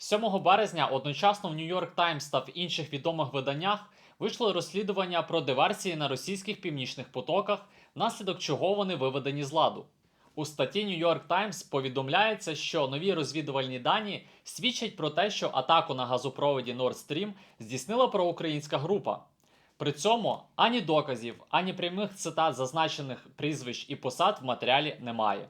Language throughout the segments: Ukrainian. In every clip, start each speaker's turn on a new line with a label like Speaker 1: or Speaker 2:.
Speaker 1: 7 березня одночасно в York Times та в інших відомих виданнях вийшло розслідування про диверсії на російських північних потоках, внаслідок чого вони виведені з ладу. У статті York Times повідомляється, що нові розвідувальні дані свідчать про те, що атаку на газопроводі Nord Stream здійснила проукраїнська група. При цьому ані доказів, ані прямих цитат зазначених прізвищ і посад в матеріалі немає.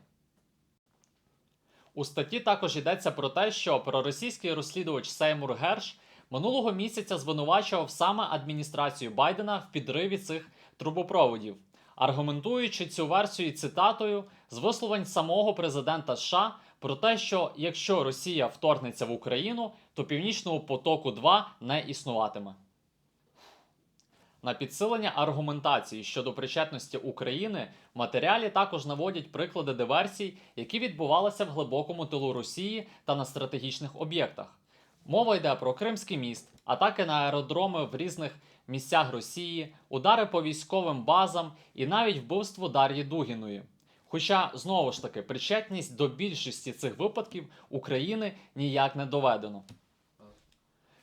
Speaker 1: У статті також йдеться про те, що проросійський розслідувач Сеймур Герш минулого місяця звинувачував саме адміністрацію Байдена в підриві цих трубопроводів, аргументуючи цю версію цитатою з висловень самого президента США про те, що якщо Росія вторгнеться в Україну, то Північного потоку 2 не існуватиме. На підсилення аргументації щодо причетності України в матеріалі також наводять приклади диверсій, які відбувалися в глибокому тилу Росії та на стратегічних об'єктах. Мова йде про Кримський міст, атаки на аеродроми в різних місцях Росії, удари по військовим базам і навіть вбивство Дар'ї Дугіної. Хоча знову ж таки причетність до більшості цих випадків України ніяк не доведено.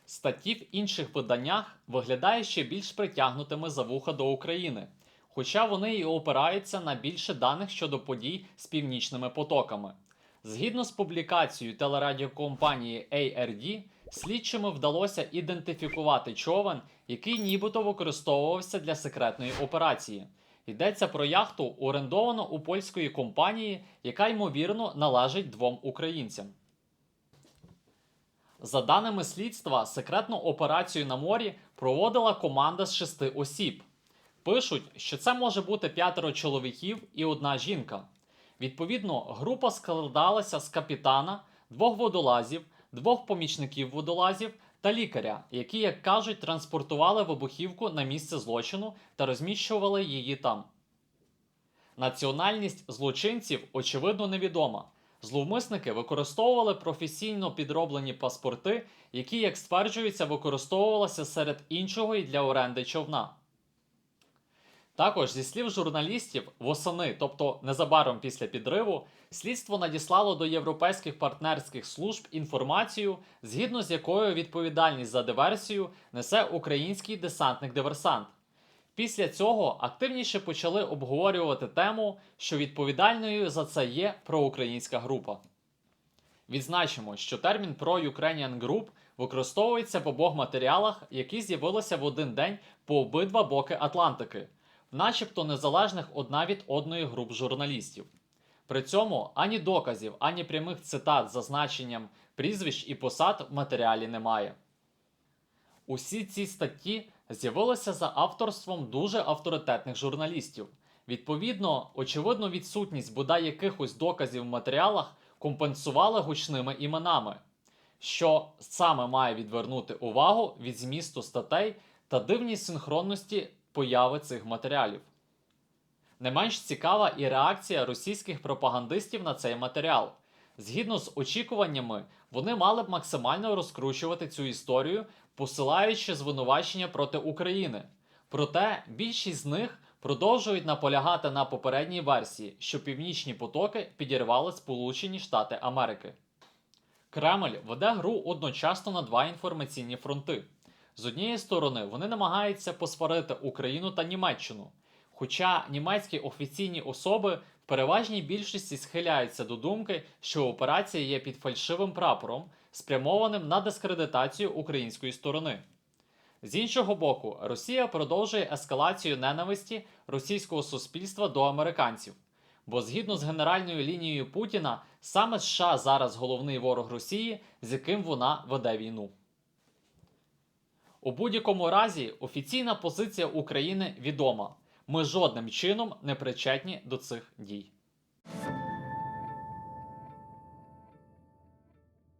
Speaker 1: Статті в інших виданнях виглядає ще більш притягнутими за вуха до України, хоча вони і опираються на більше даних щодо подій з північними потоками. Згідно з публікацією телерадіокомпанії ARD, слідчими вдалося ідентифікувати човен, який нібито використовувався для секретної операції. Йдеться про яхту, орендовану у польської компанії, яка ймовірно належить двом українцям. За даними слідства, секретну операцію на морі проводила команда з шести осіб. Пишуть, що це може бути п'ятеро чоловіків і одна жінка. Відповідно, група складалася з капітана, двох водолазів, двох помічників водолазів та лікаря, які, як кажуть, транспортували вибухівку на місце злочину та розміщували її там. Національність злочинців очевидно невідома. Зловмисники використовували професійно підроблені паспорти, які, як стверджується, використовувалися серед іншого і для оренди човна. Також, зі слів журналістів, восени, тобто незабаром після підриву, слідство надіслало до європейських партнерських служб інформацію, згідно з якою відповідальність за диверсію несе український десантник-диверсант. Після цього активніше почали обговорювати тему, що відповідальною за це є проукраїнська група. Відзначимо, що термін Pro-Ukrainian Group використовується в обох матеріалах, які з'явилися в один день по обидва боки Атлантики, начебто незалежних одна від одної груп журналістів. При цьому ані доказів, ані прямих цитат з зазначенням прізвищ і посад в матеріалі немає. Усі ці статті з'явилися за авторством дуже авторитетних журналістів. Відповідно, очевидно, відсутність бодай якихось доказів в матеріалах компенсували гучними іменами, що саме має відвернути увагу від змісту статей та дивній синхронності появи цих матеріалів. Не менш цікава і реакція російських пропагандистів на цей матеріал. Згідно з очікуваннями, вони мали б максимально розкручувати цю історію, посилаючи звинувачення проти України. Проте більшість з них продовжують наполягати на попередній версії, що північні потоки підірвали Сполучені Штати Америки. Кремль веде гру одночасно на два інформаційні фронти. З однієї сторони, вони намагаються посварити Україну та Німеччину. Хоча німецькі офіційні особи переважній більшості схиляються до думки, що операція є під фальшивим прапором, спрямованим на дискредитацію української сторони. З іншого боку, Росія продовжує ескалацію ненависті російського суспільства до американців. Бо згідно з генеральною лінією Путіна, саме США зараз головний ворог Росії, з яким вона веде війну. У будь-якому разі офіційна позиція України відома. Ми жодним чином не причетні до цих дій.